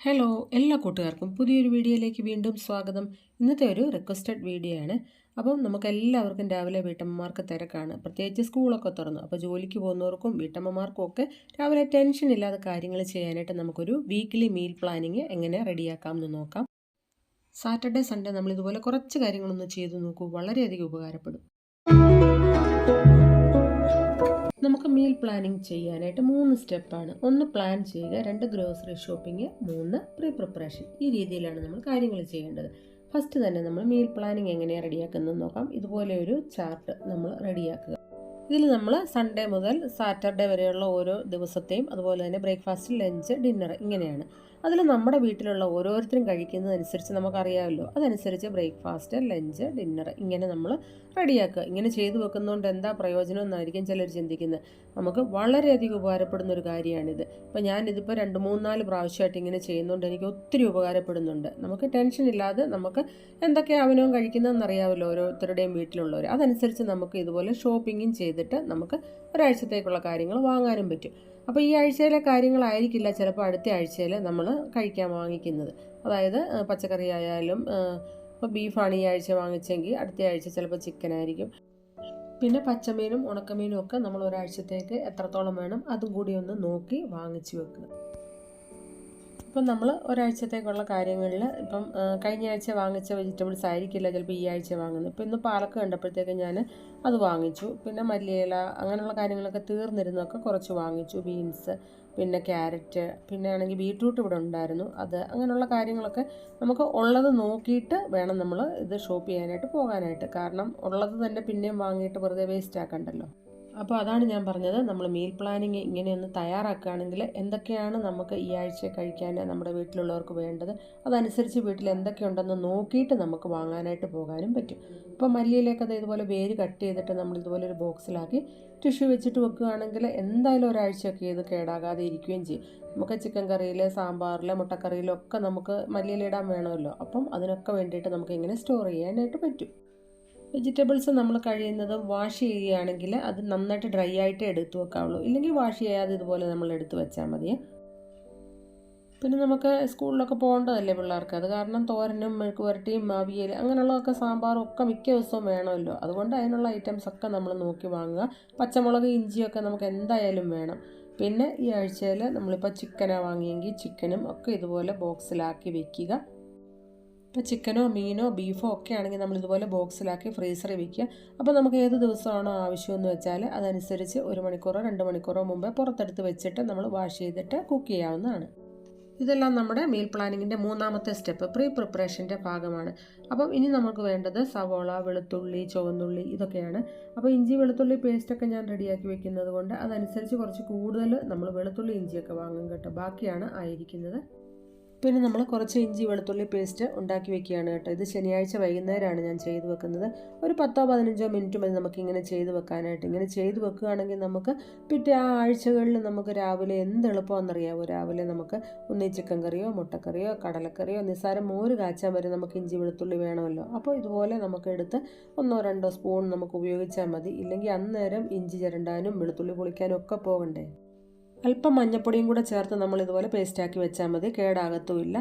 Hello എല്ലാ കൂട്ടുകാർക്കും പുതിയൊരു വീഡിയോയിലേക്ക് വീണ്ടും സ്വാഗതം. ഇന്നത്തെ ഒരു റിക്വസ്റ്റഡ് വീഡിയോ ആണ്. അപ്പം നമുക്ക് എല്ലാവർക്കും രാവിലെ വീട്ടമ്മമാർക്ക് തിരക്കാണ്. പ്രത്യേകിച്ച് സ്കൂളൊക്കെ തുറന്നു. അപ്പോൾ ജോലിക്ക് പോകുന്നവർക്കും വീട്ടമ്മമാർക്കും ഒക്കെ രാവിലെ ടെൻഷൻ ഇല്ലാതെ കാര്യങ്ങൾ ചെയ്യാനായിട്ട് നമുക്കൊരു വീക്ക്ലി മീൽ പ്ലാനിങ് എങ്ങനെ റെഡിയാക്കാം എന്ന് നോക്കാം. സാറ്റർഡേ സൺഡേ നമ്മൾ ഇതുപോലെ കുറച്ച് കാര്യങ്ങളൊന്ന് ചെയ്തു നോക്കൂ. വളരെയധികം ഉപകാരപ്പെടും. നമുക്ക് മീൽ പ്ലാനിങ് ചെയ്യാനായിട്ട് മൂന്ന് സ്റ്റെപ്പാണ്. ഒന്ന് പ്ലാൻ ചെയ്യുക രണ്ട് ഗ്രോസറി ഷോപ്പിംഗ് മൂന്ന് പ്രീ പ്രിപ്പറേഷൻ ഈ രീതിയിലാണ് നമ്മൾ കാര്യങ്ങൾ ചെയ്യേണ്ടത്. ഫസ്റ്റ് തന്നെ നമ്മൾ മീൽ പ്ലാനിങ് എങ്ങനെയാണ് റെഡിയാക്കുന്നത് നോക്കാം. ഇതുപോലെ ഒരു ചാർട്ട് നമ്മൾ റെഡിയാക്കുക. ഇതിൽ നമ്മൾ സൺഡേ മുതൽ സാറ്റർഡേ വരെയുള്ള ഓരോ ദിവസത്തെയും അതുപോലെ തന്നെ ബ്രേക്ക്ഫാസ്റ്റ് ലഞ്ച് ഡിന്നർ ഇങ്ങനെയാണ്. അതിൽ നമ്മുടെ വീട്ടിലുള്ള ഓരോരുത്തരും കഴിക്കുന്നതനുസരിച്ച് നമുക്കറിയാമല്ലോ. അതനുസരിച്ച് ബ്രേക്ക്ഫാസ്റ്റ് ലഞ്ച് ഡിന്നർ ഇങ്ങനെ നമ്മൾ റെഡിയാക്കുക. ഇങ്ങനെ ചെയ്തു വെക്കുന്നതുകൊണ്ട് എന്താ പ്രയോജനം എന്നായിരിക്കും ചിലർ ചിന്തിക്കുന്നത്. നമുക്ക് വളരെയധികം ഉപകാരപ്പെടുന്ന ഒരു കാര്യമാണിത്. ഇപ്പോൾ ഞാനിതിപ്പോൾ രണ്ട് മൂന്നാൽ പ്രാവശ്യമായിട്ട് ഇങ്ങനെ ചെയ്യുന്നതുകൊണ്ട് എനിക്ക് ഒത്തിരി ഉപകാരപ്പെടുന്നുണ്ട്. നമുക്ക് ടെൻഷൻ ഇല്ലാതെ നമുക്ക് എന്തൊക്കെ അവനവും കഴിക്കുന്നതെന്ന് അറിയാമല്ലോ ഓരോരുത്തരുടെയും വീട്ടിലുള്ളവർ അതനുസരിച്ച് നമുക്ക് ഇതുപോലെ ഷോപ്പിങ്ങും ചെയ്തിട്ട് നമുക്ക് ഒരാഴ്ചത്തേക്കുള്ള കാര്യങ്ങൾ വാങ്ങാനും പറ്റും. അപ്പോൾ ഈ ആഴ്ചയിലെ കാര്യങ്ങളായിരിക്കില്ല ചിലപ്പോൾ അടുത്ത ആഴ്ചയിൽ നമ്മൾ കഴിക്കാൻ വാങ്ങിക്കുന്നത്. അതായത് പച്ചക്കറി ആയാലും ഇപ്പോൾ ബീഫാണ് ഈ ആഴ്ച വാങ്ങിച്ചെങ്കിൽ അടുത്ത ആഴ്ച ചിലപ്പോൾ ചിക്കൻ ആയിരിക്കും. പിന്നെ പച്ചമീനും ഉണക്കമീനും ഒക്കെ നമ്മൾ ഒരാഴ്ചത്തേക്ക് എത്രത്തോളം വേണം അതും കൂടി ഒന്ന് നോക്കി വാങ്ങിച്ചു വെക്കുക. ഇപ്പം നമ്മൾ ഒരാഴ്ചത്തേക്കുള്ള കാര്യങ്ങളിൽ ഇപ്പം കഴിഞ്ഞ ആഴ്ച വാങ്ങിച്ച വെജിറ്റബിൾസ് ആയിരിക്കില്ല ചിലപ്പോൾ ഈ ആഴ്ച വാങ്ങുന്നത്. ഇപ്പം ഇന്ന് പാലക്ക് കണ്ടപ്പോഴത്തേക്ക് ഞാൻ അത് വാങ്ങിച്ചു. പിന്നെ മല്ലിയില അങ്ങനെയുള്ള കാര്യങ്ങളൊക്കെ തീർന്നിരുന്നൊക്കെ കുറച്ച് വാങ്ങിച്ചു. ബീൻസ് പിന്നെ ക്യാരറ്റ് പിന്നെ ആണെങ്കിൽ ബീട്രൂട്ട് ഇവിടെ ഉണ്ടായിരുന്നു. അത് അങ്ങനെയുള്ള കാര്യങ്ങളൊക്കെ നമുക്ക് ഉള്ളത് നോക്കിയിട്ട് വേണം നമ്മൾ ഇത് ഷോപ്പ് ചെയ്യാനായിട്ട് പോകാനായിട്ട്. കാരണം ഉള്ളത് തന്നെ പിന്നെയും വാങ്ങിയിട്ട് വെറുതെ വേസ്റ്റ് ആക്കണ്ടല്ലോ. അപ്പോൾ അതാണ് ഞാൻ പറഞ്ഞത്. നമ്മൾ മീൽ പ്ലാനിങ് ഇങ്ങനെയൊന്ന് തയ്യാറാക്കുകയാണെങ്കിൽ എന്തൊക്കെയാണ് നമുക്ക് ഈ ആഴ്ച കഴിക്കാൻ നമ്മുടെ വീട്ടിലുള്ളവർക്ക് വേണ്ടത്? അതനുസരിച്ച് വീട്ടിൽ എന്തൊക്കെയുണ്ടെന്ന് നോക്കിയിട്ട് നമുക്ക് വാങ്ങാനായിട്ട് പോകാനും പറ്റും. ഇപ്പോൾ മല്ലിയിലേക്ക് അത് ഇതുപോലെ വേര് കട്ട് ചെയ്തിട്ട് നമ്മൾ ഇതുപോലെ ഒരു ബോക്സിലാക്കി ടിഷ്യൂ വെച്ചിട്ട് വെക്കുകയാണെങ്കിൽ എന്തായാലും ഒരാഴ്ചയൊക്കെ ഇത് കേടാകാതെ ഇരിക്കുകയും ചെയ്യും. നമുക്ക് ചിക്കൻ കറിയിൽ സാമ്പാറിൽ മുട്ടക്കറിയിലൊക്കെ നമുക്ക് മല്ലിയിലിടാൻ വേണമല്ലോ. അപ്പം അതിനൊക്കെ വേണ്ടിയിട്ട് നമുക്ക് ഇങ്ങനെ സ്റ്റോർ ചെയ്യാനായിട്ട് പറ്റും. വെജിറ്റബിൾസ് നമ്മൾ കഴിയുന്നത് വാഷ് ചെയ്യുകയാണെങ്കിൽ അത് നന്നായിട്ട് ഡ്രൈ ആയിട്ട് എടുത്തു വെക്കാവുള്ളൂ. ഇല്ലെങ്കിൽ വാഷ് ചെയ്യാതെ ഇതുപോലെ നമ്മൾ എടുത്തു വെച്ചാൽ മതി. പിന്നെ നമുക്ക് സ്കൂളിലൊക്കെ പോകേണ്ടതല്ലേ പിള്ളേർക്ക്? അത് കാരണം തോരനും മെഴുക്ക് പുരട്ടിയും അവിയൽ അങ്ങനെയുള്ളതൊക്കെ സാമ്പാറും ഒക്കെ മിക്ക ദിവസവും വേണമല്ലോ. അതുകൊണ്ട് അതിനുള്ള ഐറ്റംസ് ഒക്കെ നമ്മൾ നോക്കി വാങ്ങുക. പച്ചമുളക് ഇഞ്ചിയൊക്കെ നമുക്ക് എന്തായാലും വേണം. പിന്നെ ഈ ആഴ്ചയിൽ നമ്മളിപ്പോൾ ചിക്കനാണ് വാങ്ങിയെങ്കിൽ ചിക്കനും ഒക്കെ ഇതുപോലെ ബോക്സിലാക്കി വെക്കുക. ഇപ്പോൾ ചിക്കനോ മീനോ ബീഫോ ഒക്കെ ആണെങ്കിൽ നമ്മൾ ഇതുപോലെ ബോക്സിലാക്കി ഫ്രീസറിൽ വയ്ക്കുക അപ്പോൾ നമുക്ക് ഏത് ദിവസമാണോ ആവശ്യമെന്ന് വെച്ചാൽ അതനുസരിച്ച് ഒരു മണിക്കൂറോ രണ്ട് മണിക്കൂറോ മുമ്പേ പുറത്തെടുത്ത് വെച്ചിട്ട് നമ്മൾ വാഷ് ചെയ്തിട്ട് കുക്ക് ചെയ്യാവുന്നതാണ്. ഇതെല്ലാം നമ്മുടെ മീൽ പ്ലാനിങ്ങിന്റെ മൂന്നാമത്തെ സ്റ്റെപ്പ് പ്രീ പ്രിപ്പറേഷന്റെ ഭാഗമാണ്. അപ്പം ഇനി നമുക്ക് വേണ്ടത് സവോള വെളുത്തുള്ളി ചുവന്നുള്ളി ഇതൊക്കെയാണ്. അപ്പോൾ ഇഞ്ചി വെളുത്തുള്ളി പേസ്റ്റൊക്കെ ഞാൻ റെഡിയാക്കി വെക്കുന്നത് കൊണ്ട് അതനുസരിച്ച് കുറച്ച് കൂടുതൽ നമ്മൾ വെളുത്തുള്ളി ഇഞ്ചിയൊക്കെ വാങ്ങും കേട്ടോ. ബാക്കിയാണ് ആയിരിക്കുന്നത്. പിന്നെ നമ്മൾ കുറച്ച് ഇഞ്ചി വെളുത്തുള്ളി പേസ്റ്റ് ഉണ്ടാക്കി വെക്കുകയാണ് കേട്ടോ. ഇത് ശനിയാഴ്ച വൈകുന്നേരമാണ് ഞാൻ ചെയ്തു വെക്കുന്നത്. ഒരു പത്തോ പതിനഞ്ചോ മിനിറ്റ് മതി നമുക്കിങ്ങനെ ചെയ്ത് വെക്കാനായിട്ട്. ഇങ്ങനെ ചെയ്ത് വെക്കുകയാണെങ്കിൽ നമുക്ക് പിറ്റേ ആ ആഴ്ചകളിൽ നമുക്ക് രാവിലെ എന്ത് എളുപ്പമെന്നറിയാമോ രാവിലെ നമുക്ക് ഒന്നീ ചിക്കൻ കറിയോ മുട്ടക്കറിയോ കടലക്കറിയോ നിസ്സാരം മോര് കാച്ചാൻ വരെ നമുക്ക് ഇഞ്ചി വെളുത്തുള്ളി വേണമല്ലോ. അപ്പോൾ ഇതുപോലെ നമുക്ക് എടുത്ത് ഒന്നോ രണ്ടോ സ്പൂൺ നമുക്ക് ഉപയോഗിച്ചാൽ മതി. ഇല്ലെങ്കിൽ അന്നേരം ഇഞ്ചി ചിരണ്ടാനും വെളുത്തുള്ളി പൊളിക്കാനും ഒക്കെ പോകണ്ടേ? അല്പം മഞ്ഞപ്പൊടിയും കൂടെ ചേർത്ത് നമ്മൾ ഇതുപോലെ പേസ്റ്റാക്കി വെച്ചാൽ മതി കേടാകത്തുമില്ല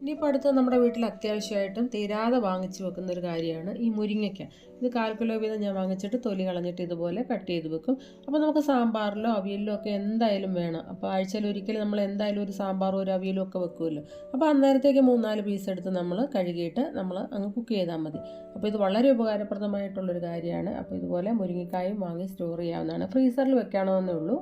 ഇനിയിപ്പോൾ അടുത്ത് നമ്മുടെ വീട്ടിൽ അത്യാവശ്യമായിട്ടും തീരാതെ വാങ്ങിച്ച് വെക്കുന്ന ഒരു കാര്യമാണ് ഈ മുരിങ്ങയ്ക്ക. ഇത് കാൽ കിലോ വീതം ഞാൻ വാങ്ങിച്ചിട്ട് തൊലി കളഞ്ഞിട്ട് ഇതുപോലെ കട്ട് ചെയ്ത് വെക്കും. അപ്പോൾ നമുക്ക് സാമ്പാറിലോ അവിയലിലോ ഒക്കെ എന്തായാലും വേണം. അപ്പോൾ ആഴ്ചയിൽ ഒരിക്കലും നമ്മൾ എന്തായാലും ഒരു സാമ്പാറോ ഒരു അവിയലും ഒക്കെ വെക്കുമല്ലോ. അപ്പോൾ അന്നേരത്തേക്ക് മൂന്നാൽ പീസ് എടുത്ത് നമ്മൾ കഴുകിയിട്ട് നമ്മൾ അങ്ങ് കുക്ക് ചെയ്താൽ മതി. അപ്പോൾ ഇത് വളരെ ഉപകാരപ്രദമായിട്ടുള്ളൊരു കാര്യമാണ്. അപ്പോൾ ഇതുപോലെ മുരിങ്ങക്കായും വാങ്ങി സ്റ്റോർ ചെയ്യാവുന്നതാണ്. ഫ്രീസറിൽ വെക്കണമെന്നേ ഉള്ളൂ.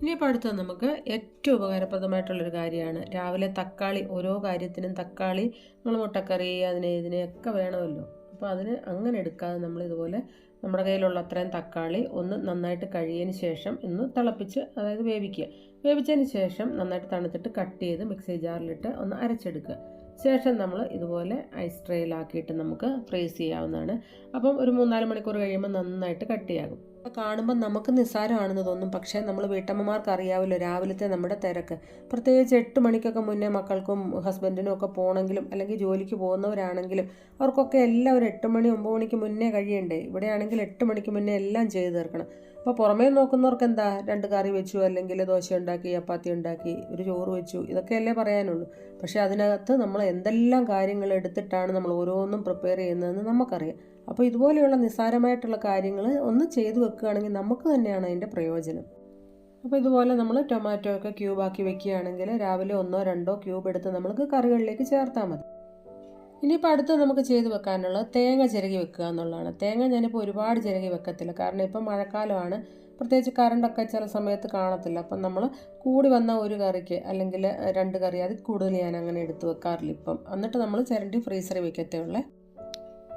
ഇനിയിപ്പോൾ അടുത്തത് നമുക്ക് ഏറ്റവും ഉപകാരപ്രദമായിട്ടുള്ളൊരു കാര്യമാണ്. രാവിലെ തക്കാളി ഓരോ കാര്യത്തിനും തക്കാളി നമ്മൾ മുട്ടക്കറി അതിനെ ഇതിനെയൊക്കെ വേണമല്ലോ. അപ്പോൾ അതിന് അങ്ങനെ എടുക്കാതെ നമ്മൾ ഇതുപോലെ നമ്മുടെ കയ്യിലുള്ള അത്രയും തക്കാളി ഒന്ന് നന്നായിട്ട് കഴിയതിന് ശേഷം ഒന്ന് തിളപ്പിച്ച് അതായത് വേവിക്കുക. വേവിച്ചതിന് ശേഷം നന്നായിട്ട് തണുത്തിട്ട് കട്ട് ചെയ്ത് മിക്സി ജാറിലിട്ട് ഒന്ന് അരച്ചെടുക്കുക. ശേഷം നമ്മൾ ഇതുപോലെ ഐസ് ട്രേയിലാക്കിയിട്ട് നമുക്ക് ഫ്രീസ് ചെയ്യാവുന്നതാണ്. അപ്പം ഒരു മൂന്നാൽ മണിക്കൂർ കഴിയുമ്പോൾ നന്നായിട്ട് കട്ടിയാകും. കാണുമ്പോൾ നമുക്ക് നിസ്സാരമാണെന്ന് തോന്നും. പക്ഷേ നമ്മൾ വീട്ടമ്മമാർക്ക് അറിയാമല്ലോ രാവിലത്തെ നമ്മുടെ തിരക്ക്. പ്രത്യേകിച്ച് എട്ട് മണിക്കൊക്കെ മുന്നേ മക്കൾക്കും ഹസ്ബൻഡിനും ഒക്കെ പോകണമെങ്കിലും അല്ലെങ്കിൽ ജോലിക്ക് പോകുന്നവരാണെങ്കിലും അവർക്കൊക്കെ എല്ലാം ഒരു എട്ട് മണി ഒമ്പത് മണിക്ക് മുന്നേ കഴിയണ്ടേ? ഇവിടെയാണെങ്കിൽ എട്ട് മണിക്ക് മുന്നേ എല്ലാം ചെയ്തു തീർക്കണം. അപ്പോൾ പുറമേ നോക്കുന്നവർക്ക് എന്താ? രണ്ട് കറി വെച്ചു അല്ലെങ്കിൽ ദോശ ഉണ്ടാക്കി ചപ്പാത്തി ഉണ്ടാക്കി ഒരു ചോറ് വെച്ചു ഇതൊക്കെയല്ലേ പറയാനുള്ളൂ. പക്ഷേ അതിനകത്ത് നമ്മൾ എന്തെല്ലാം കാര്യങ്ങൾ എടുത്തിട്ടാണ് നമ്മൾ ഓരോന്നും പ്രിപ്പയർ ചെയ്യുന്നതെന്ന് നമുക്കറിയാം. അപ്പോൾ ഇതുപോലെയുള്ള നിസ്സാരമായിട്ടുള്ള കാര്യങ്ങൾ ഒന്ന് ചെയ്തു വെക്കുകയാണെങ്കിൽ നമുക്ക് തന്നെയാണ് അതിന്റെ പ്രയോജനം. അപ്പോൾ ഇതുപോലെ നമ്മൾ ടൊമാറ്റോ ഒക്കെ ക്യൂബാക്കി വെക്കുകയാണെങ്കിൽ രാവിലെ ഒന്നോ രണ്ടോ ക്യൂബ് എടുത്ത് നമുക്ക് കറികളിലേക്ക് ചേർത്താൽ മതി. ഇനിയിപ്പോൾ അടുത്ത് നമുക്ക് ചെയ്ത് വെക്കാനുള്ളത് തേങ്ങ ചിരകി വെക്കുക എന്നുള്ളതാണ്. തേങ്ങ ഞാനിപ്പോൾ ഒരുപാട് ചിരകി വെക്കത്തില്ല. കാരണം ഇപ്പം മഴക്കാലമാണ്. പ്രത്യേകിച്ച് കറണ്ടൊക്കെ ചില സമയത്ത് കാണത്തില്ല. അപ്പം നമ്മൾ കൂടി വന്ന ഒരു കറിക്ക് അല്ലെങ്കിൽ രണ്ട് കറി അതിൽ കൂടുതൽ ഞാൻ അങ്ങനെ എടുത്ത് വെക്കാറില്ല ഇപ്പം. എന്നിട്ട് നമ്മൾ ചിരണ്ടി ഫ്രീസറിൽ വെക്കത്തേ ഉള്ളേ.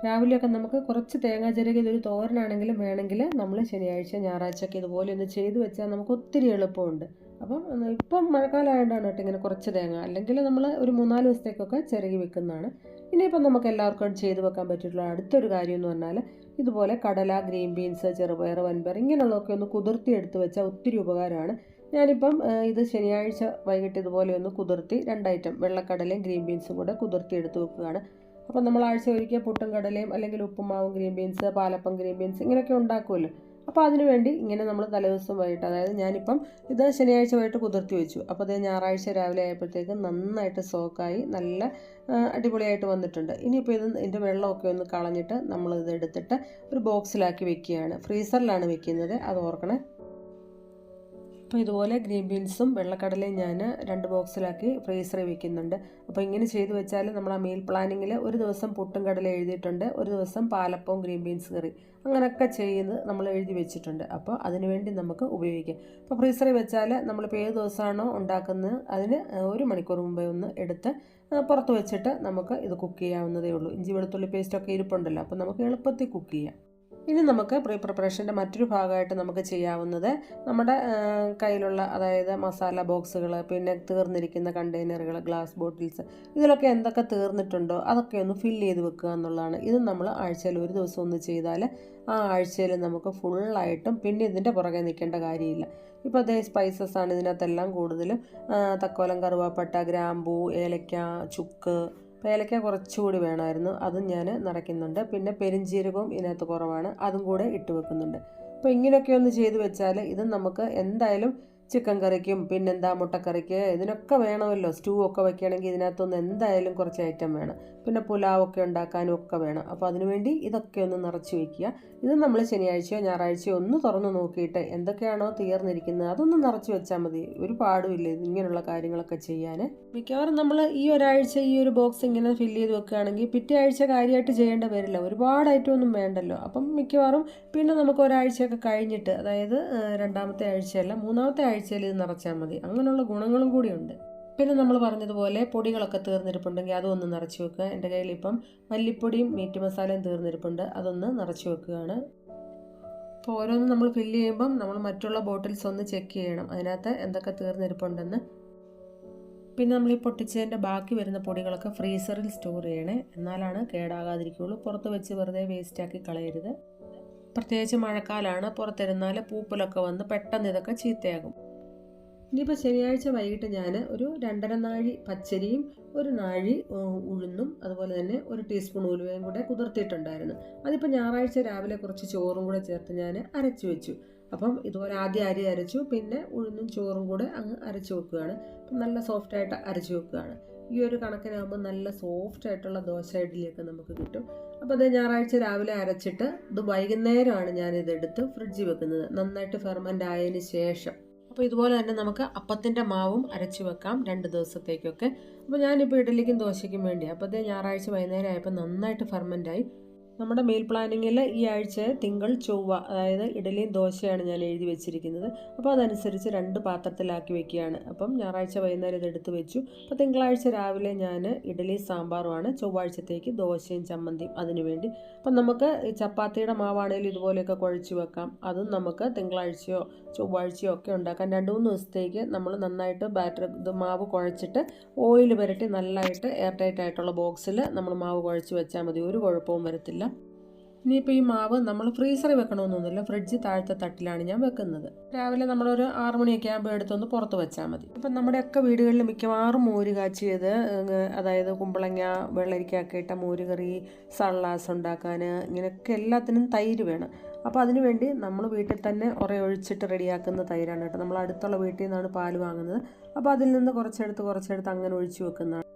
രാവിലെയൊക്കെ നമുക്ക് കുറച്ച് തേങ്ങ ചിരകി ഇതൊരു തോരനാണെങ്കിലും വേണമെങ്കിൽ നമ്മൾ ശനിയാഴ്ച ഞായറാഴ്ചയൊക്കെ ഇതുപോലെ ഒന്ന് ചെയ്തു വെച്ചാൽ നമുക്ക് ഒത്തിരി എളുപ്പമുണ്ട്. അപ്പം ഇപ്പം മഴക്കാലമായതുകൊണ്ടാണ് കേട്ടോ ഇങ്ങനെ കുറച്ച് തേങ്ങ. അല്ലെങ്കിൽ നമ്മൾ ഒരു മൂന്നാൽ ദിവസത്തേക്കൊക്കെ ചിരകി വെക്കുന്നതാണ്. ഇനിയിപ്പം നമുക്ക് എല്ലാവർക്കും ചെയ്തു വെക്കാൻ പറ്റിയിട്ടുള്ള അടുത്തൊരു കാര്യം എന്ന് പറഞ്ഞാൽ ഇതുപോലെ കടല ഗ്രീൻ ബീൻസ് ചെറുപയർ വൻപയർ ഇങ്ങനെയുള്ളതൊക്കെ ഒന്ന് കുതിർത്തി എടുത്ത് വെച്ചാൽ ഒത്തിരി ഉപകാരമാണ്. ഞാനിപ്പം ഇത് ശനിയാഴ്ച വൈകിട്ട് ഇതുപോലെ ഒന്ന് കുതിർത്തി രണ്ട് ഐറ്റം വെള്ളക്കടലയും ഗ്രീൻ ബീൻസും കൂടെ കുതിർത്തി എടുത്ത് വെക്കുകയാണ്. അപ്പം നമ്മൾ ആഴ്ച ഒരിക്കൽ പുട്ടും കടലയും അല്ലെങ്കിൽ ഉപ്പുമാവും green beans palappam green beans ഇങ്ങനെയൊക്കെ ഉണ്ടാക്കുമല്ലോ. അപ്പോൾ അതിന് വേണ്ടി ഇങ്ങനെ നമ്മൾ തലേദിവസം വൈകിട്ട് അതായത് ഞാനിപ്പം ഇത് ശനിയാഴ്ച വൈകിട്ട് കുതിർത്തി വെച്ചു. അപ്പോൾ അത് ഞായറാഴ്ച രാവിലെ ആയപ്പോഴത്തേക്ക് നന്നായിട്ട് സോക്കായി നല്ല അടിപൊളിയായിട്ട് വന്നിട്ടുണ്ട്. ഇനിയിപ്പോൾ ഇത് ഇതിന്റെ വെള്ളമൊക്കെ ഒന്ന് കളഞ്ഞിട്ട് നമ്മൾ ഇത് എടുത്തിട്ട് ഒരു ബോക്സിലാക്കി വെക്കുകയാണ്. ഫ്രീസറിലാണ് വെക്കുന്നത്. അത് ഓർക്കണേ. അപ്പോൾ ഇതുപോലെ ഗ്രീൻ ബീൻസും വെള്ളക്കടലയും ഞാൻ രണ്ട് ബോക്സിലാക്കി ഫ്രീസറിൽ വെക്കുന്നുണ്ട്. അപ്പോൾ ഇങ്ങനെ ചെയ്ത് വെച്ചാൽ നമ്മൾ ആ മീൽ പ്ലാനിങ്ങിൽ ഒരു ദിവസം പുട്ടും കടല എഴുതിയിട്ടുണ്ട് ഒരു ദിവസം പാലപ്പവും ഗ്രീൻ ബീൻസ് കറി. അങ്ങനെയൊക്കെ ചെയ്ത് നമ്മൾ എഴുതി വെച്ചിട്ടുണ്ട്. അപ്പോൾ അതിനുവേണ്ടി നമുക്ക് ഉപയോഗിക്കാം. അപ്പോൾ ഫ്രീസറിൽ വെച്ചാൽ നമ്മളിപ്പോൾ ഏത് ദിവസമാണോ ഉണ്ടാക്കുന്നത് അതിന് ഒരു മണിക്കൂർ മുമ്പേ ഒന്ന് എടുത്ത് പുറത്ത് വെച്ചിട്ട് നമുക്ക് ഇത് കുക്ക് ചെയ്യാവുന്നതേ ഉള്ളൂ. ഇഞ്ചി വെളുത്തുള്ളി പേസ്റ്റൊക്കെ ഇരിപ്പുണ്ടല്ലോ അപ്പോൾ നമുക്ക് എളുപ്പത്തിൽ കുക്ക് ചെയ്യാം. ഇനി നമുക്ക് പ്രീ പ്രിപ്പറേഷന്റെ മറ്റൊരു ഭാഗമായിട്ട് നമുക്ക് ചെയ്യാവുന്നത് നമ്മുടെ കയ്യിലുള്ള അതായത് മസാല ബോക്സുകൾ പിന്നെ തീർന്നിരിക്കുന്ന കണ്ടെയ്നറുകൾ ഗ്ലാസ് ബോട്ടിൽസ് ഇതിലൊക്കെ എന്തൊക്കെ തീർന്നിട്ടുണ്ടോ അതൊക്കെ ഒന്ന് ഫില്ല് ചെയ്ത് വെക്കുക എന്നുള്ളതാണ്. ഇത് നമ്മൾ ആഴ്ചയിൽ ഒരു ദിവസം ഒന്ന് ചെയ്താൽ ആ ആഴ്ചയിൽ നമുക്ക് ഫുള്ളായിട്ടും പിന്നെ ഇതിന്റെ പുറകെ നിൽക്കേണ്ട കാര്യമില്ല. ഇപ്പോൾ അതേ സ്പൈസസ് ആണ് ഇതിനകത്തെല്ലാം കൂടുതലും തക്കോലം കറുവാപ്പട്ട ഗ്രാമ്പൂ ഏലക്ക ചുക്ക് ഏലക്ക കുറച്ചുകൂടി വേണമായിരുന്നു. അതും ഞാൻ നിറയ്ക്കുന്നുണ്ട് പിന്നെ പെരിഞ്ചീരകവും ഇതിനകത്ത് കുറവാണ്. അതും കൂടെ ഇട്ട് വെക്കുന്നുണ്ട്. അപ്പോൾ ഇങ്ങനെയൊക്കെ ഒന്ന് ചെയ്ത് വെച്ചാൽ ഇത് നമുക്ക് എന്തായാലും ചിക്കൻ കറിക്കും പിന്നെന്താ മുട്ടക്കറിക്ക് ഇതിനൊക്കെ വേണമല്ലോ. സ്റ്റൂ ഒക്കെ വെക്കുകയാണെങ്കിൽ ഇതിനകത്തൊന്ന് എന്തായാലും കുറച്ച് ഐറ്റം വേണം. പിന്നെ പുലാവൊക്കെ ഉണ്ടാക്കാനും ഒക്കെ വേണം. അപ്പോൾ അതിനുവേണ്ടി ഇതൊക്കെ ഒന്ന് നിറച്ച് വയ്ക്കുക ഇത് നമ്മൾ ശനിയാഴ്ചയോ ഞായറാഴ്ചയോ ഒന്ന് തുറന്ന് നോക്കിയിട്ട് എന്തൊക്കെയാണോ തീർന്നിരിക്കുന്നത് അതൊന്ന് നിറച്ച് വെച്ചാൽ മതി. ഒരു പാടുമില്ല ഇങ്ങനെയുള്ള കാര്യങ്ങളൊക്കെ ചെയ്യാൻ. മിക്കവാറും നമ്മൾ ഈ ഒരാഴ്ച ഈ ഒരു ബോക്സ് ഇങ്ങനെ ഫില്ല് ചെയ്ത് വെക്കുകയാണെങ്കിൽ പിറ്റേ ആഴ്ച കാര്യമായിട്ട് ചെയ്യേണ്ട വരില്ല. ഒരുപാട് ഐറ്റം ഒന്നും വേണ്ടല്ലോ. അപ്പം മിക്കവാറും പിന്നെ നമുക്ക് ഒരാഴ്ചയൊക്കെ കഴിഞ്ഞിട്ട് അതായത് രണ്ടാമത്തെ ആഴ്ചയല്ല മൂന്നാമത്തെ ആഴ്ചയിൽ ഇത് നിറച്ചാൽ മതി. അങ്ങനെയുള്ള ഗുണങ്ങളും കൂടിയുണ്ട്. പിന്നെ നമ്മൾ പറഞ്ഞതുപോലെ പൊടികളൊക്കെ തീർന്നിരിപ്പുണ്ടെങ്കിൽ അതൊന്ന് നിറച്ച് വെക്കുക. എന്റെ കയ്യിൽ ഇപ്പം മല്ലിപ്പൊടിയും മീറ്റ് മസാലയും തീർന്നിരിപ്പുണ്ട്. അതൊന്ന് നിറച്ച് വെക്കുകയാണ്. അപ്പോൾ ഓരോന്നും നമ്മൾ ഫില്ല് ചെയ്യുമ്പം നമ്മൾ മറ്റുള്ള ബോട്ടിൽസ് ഒന്ന് ചെക്ക് ചെയ്യണം. അതിനകത്ത് എന്തൊക്കെ തീർന്നിരിപ്പുണ്ടെന്ന്. പിന്നെ നമ്മൾ ഈ പൊട്ടിച്ചതിന്റെ ബാക്കി വരുന്ന പൊടികളൊക്കെ ഫ്രീസറിൽ സ്റ്റോർ ചെയ്യണേ. എന്നാലാണ് കേടാകാതിരിക്കുകയുള്ളൂ പുറത്ത് വെച്ച് വെറുതെ വേസ്റ്റാക്കി കളയരുത്. പ്രത്യേകിച്ച് മഴക്കാലമാണ് പുറത്തിരുന്നാൽ പൂപ്പലൊക്കെ വന്ന് പെട്ടെന്ന് ഇതൊക്കെ ചീത്തയാകും. ഇനിയിപ്പോൾ ശനിയാഴ്ച വൈകിട്ട് ഞാൻ ഒരു രണ്ടര നാഴി പച്ചരിയും ഒരു നാഴി ഉഴുന്നും അതുപോലെ തന്നെ ഒരു ടീസ്പൂൺ ഉലുവയും കൂടെ കുതിർത്തിട്ടുണ്ടായിരുന്നു അതിപ്പോൾ ഞായറാഴ്ച രാവിലെ കുറച്ച് ചോറും കൂടെ ചേർത്ത് ഞാൻ അരച്ചു വെച്ചു. അപ്പം ഇതുപോലെ ആദ്യം അരി അരച്ചു പിന്നെ ഉഴുന്നും ചോറും കൂടെ അങ്ങ് അരച്ചു വെക്കുകയാണ്. അപ്പം നല്ല സോഫ്റ്റായിട്ട് അരച്ചു വെക്കുകയാണ്. ഈ ഒരു കണക്കിനാകുമ്പോൾ നല്ല സോഫ്റ്റ് ആയിട്ടുള്ള ദോശ ഇഡ്ഡലിയൊക്കെ നമുക്ക് കിട്ടും. അപ്പോൾ അത് ഞായറാഴ്ച രാവിലെ അരച്ചിട്ട് ഇത് വൈകുന്നേരമാണ് ഞാനിതെടുത്ത് ഫ്രിഡ്ജിൽ വെക്കുന്നത്. നന്നായിട്ട് ഫെർമെന്റ് ആയതിന് ശേഷം. അപ്പോൾ ഇതുപോലെ തന്നെ നമുക്ക് അപ്പത്തിന്റെ മാവും അരച്ച് വെക്കാം രണ്ട് ദിവസത്തേക്കൊക്കെ. അപ്പോൾ ഞാനിപ്പോൾ ഇഡലിക്കും ദോശയ്ക്കും വേണ്ടി. അപ്പോഴത്തെ ഞായറാഴ്ച വൈകുന്നേരം ആയപ്പോൾ നന്നായിട്ട് ഫെർമെന്റായി നമ്മുടെ മീൽ പ്ലാനിങ്ങിൽ ഈ ആഴ്ച തിങ്കൾ ചൊവ്വ അതായത് ഇഡലിയും ദോശയാണ് ഞാൻ എഴുതി വെച്ചിരിക്കുന്നത്. അപ്പോൾ അതനുസരിച്ച് രണ്ട് പാത്രത്തിലാക്കി വെക്കുകയാണ്. അപ്പം ഞായറാഴ്ച വൈകുന്നേരം ഇത് എടുത്ത് വെച്ചു. അപ്പോൾ തിങ്കളാഴ്ച രാവിലെ ഞാൻ ഇഡലി സാമ്പാറുമാണ്. ചൊവ്വാഴ്ചത്തേക്ക് ദോശയും ചമ്മന്തിയും അതിനുവേണ്ടി അപ്പം നമുക്ക് ചപ്പാത്തിയുടെ മാവാണേലും ഇതുപോലെയൊക്കെ കുഴച്ച് വെക്കാം. അതും നമുക്ക് തിങ്കളാഴ്ചയോ ചൊവ്വാഴ്ചയോ ഒക്കെ ഉണ്ടാക്കാം. രണ്ട് മൂന്ന് ദിവസത്തേക്ക് നമ്മൾ നന്നായിട്ട് ബാറ്റർ ഇത് മാവ് കുഴച്ചിട്ട് ഓയിൽ പുരട്ടി നല്ലതായിട്ട് എയർ ടൈറ്റ് ആയിട്ടുള്ള ബോക്സിൽ നമ്മൾ മാവ് കുഴച്ച് വെച്ചാൽ മതി. ഒരു കുഴപ്പവും വരത്തില്ല. ഇനിയിപ്പോൾ ഈ മാവ് നമ്മൾ ഫ്രീസറിൽ വെക്കണമെന്നൊന്നുമില്ല ഫ്രിഡ്ജ് താഴത്തെ തട്ടിലാണ് ഞാൻ വെക്കുന്നത്. രാവിലെ നമ്മളൊരു ആറു മണിയൊക്കെ ആകുമ്പോൾ എടുത്തൊന്ന് പുറത്ത് വെച്ചാൽ മതി. ഇപ്പം നമ്മുടെയൊക്കെ വീടുകളിൽ മിക്കവാറും മോര് കാച്ചിയത് അതായത് കുമ്പളങ്ങ വെള്ളരിക്കൊക്കെ ഇട്ട മോര് കറി സള്ളാസ് ഉണ്ടാക്കാൻ ഇങ്ങനെയൊക്കെ എല്ലാത്തിനും തൈര് വേണം. അപ്പോൾ അതിനുവേണ്ടി നമ്മൾ വീട്ടിൽ തന്നെ ഉറ ഒഴിച്ചിട്ട് റെഡിയാക്കുന്ന തൈരാണ് കേട്ടോ. നമ്മൾ അടുത്തുള്ള വീട്ടിൽ നിന്നാണ് പാൽ വാങ്ങുന്നത്. അപ്പോൾ അതിൽ നിന്ന് കുറച്ചെടുത്ത് കുറച്ചെടുത്ത് അങ്ങനെ ഒഴിച്ചു വെക്കുന്നതാണ്.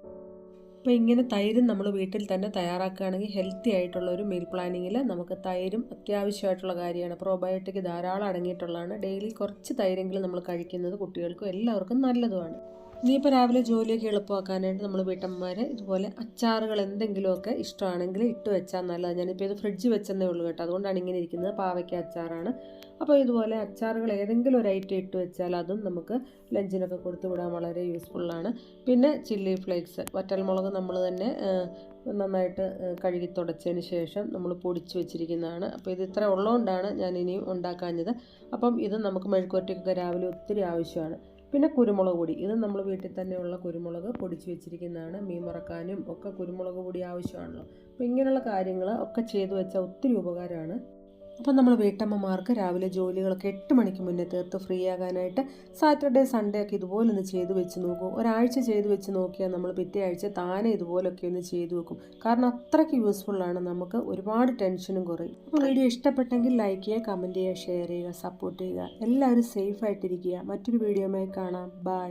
അപ്പോൾ ഇങ്ങനെ തൈരും നമ്മൾ വീട്ടിൽ തന്നെ തയ്യാറാക്കുകയാണെങ്കിൽ ഹെൽത്തി ആയിട്ടുള്ള ഒരു മീൽ പ്ലാനിങ്ങിൽ നമുക്ക് തൈരും അത്യാവശ്യമായിട്ടുള്ള കാര്യമാണ്. പ്രോബയോട്ടിക് ധാരാളം അടങ്ങിയിട്ടുള്ളതാണ്. ഡെയിലി കുറച്ച് തൈരെങ്കിലും നമ്മൾ കഴിക്കുന്നത് കുട്ടികൾക്കും എല്ലാവർക്കും നല്ലതുമാണ്. ഇനിയിപ്പോൾ രാവിലെ ജോലിയൊക്കെ എളുപ്പമാക്കാനായിട്ട് നമ്മൾ വീട്ടമ്മമാർ ഇതുപോലെ അച്ചാറുകൾ എന്തെങ്കിലുമൊക്കെ ഇഷ്ടമാണെങ്കിൽ ഇട്ട് വെച്ചാൽ നല്ലത്. ഞാനിപ്പോൾ ഇത് ഫ്രിഡ്ജ് വെച്ചെന്നേ ഉള്ളൂ കേട്ടോ. അതുകൊണ്ടാണ് ഇങ്ങനെ ഇരിക്കുന്നത്. പാവയ്ക്ക അച്ചാറാണ്. അപ്പോൾ ഇതുപോലെ അച്ചാറുകൾ ഏതെങ്കിലും ഒരു ഐറ്റം ഇട്ട് വെച്ചാൽ അതും നമുക്ക് ലഞ്ചിനൊക്കെ കൊടുത്തു വിടാൻ വളരെ യൂസ്ഫുള്ളാണ് പിന്നെ ചില്ലി ഫ്ലേക്സ് വറ്റൽമുളക് നമ്മൾ തന്നെ നന്നായിട്ട് കഴുകി തുടച്ചതിന് ശേഷം നമ്മൾ പൊടിച്ച് വെച്ചിരിക്കുന്നതാണ്. അപ്പോൾ ഇത് ഇത്ര ഉള്ളതുകൊണ്ടാണ് ഞാൻ ഇനിയും ഉണ്ടാക്കാഞ്ഞത്. അപ്പം ഇത് നമുക്ക് മെഴുക്കുവരട്ടിക്കൊക്കെ രാവിലെ ഒത്തിരി ആവശ്യമാണ്. പിന്നെ കുരുമുളക് പൊടി. ഇത് നമ്മൾ വീട്ടിൽ തന്നെയുള്ള കുരുമുളക് പൊടിച്ച് വെച്ചിരിക്കുന്നതാണ്. മീൻ മറക്കാനും ഒക്കെ കുരുമുളക് പൊടി ആവശ്യമാണല്ലോ. അപ്പോൾ ഇങ്ങനെയുള്ള കാര്യങ്ങൾ ഒക്കെ ചെയ്തു വെച്ചാൽ ഒത്തിരി ഉപകാരമാണ്. അപ്പം നമ്മൾ വീട്ടമ്മമാർക്ക് രാവിലെ ജോലികളൊക്കെ എട്ട് മണിക്ക് മുന്നേ തീർത്ത് ഫ്രീ ആകാനായിട്ട് സാറ്റർഡേ സൺഡേ ഒക്കെ ഇതുപോലെ ഒന്ന് ചെയ്തു വെച്ച് നോക്കും. ഒരാഴ്ച ചെയ്തു വെച്ച് നോക്കിയാൽ നമ്മൾ പിറ്റേ ആഴ്ച താനെ ഇതുപോലൊക്കെ ഒന്ന് ചെയ്തു വെക്കും. കാരണം അത്രയ്ക്ക് യൂസ്ഫുള്ളാണ് നമുക്ക് ഒരുപാട് ടെൻഷനും കുറയും. അപ്പോൾ വീഡിയോ ഇഷ്ടപ്പെട്ടെങ്കിൽ ലൈക്ക് ചെയ്യുക കമന്റ് ചെയ്യുക ഷെയർ ചെയ്യുക സപ്പോർട്ട് ചെയ്യുക. എല്ലാവരും സേഫ് ആയിട്ടിരിക്കുക. മറ്റൊരു വീഡിയോയുമായി കാണാം. ബൈ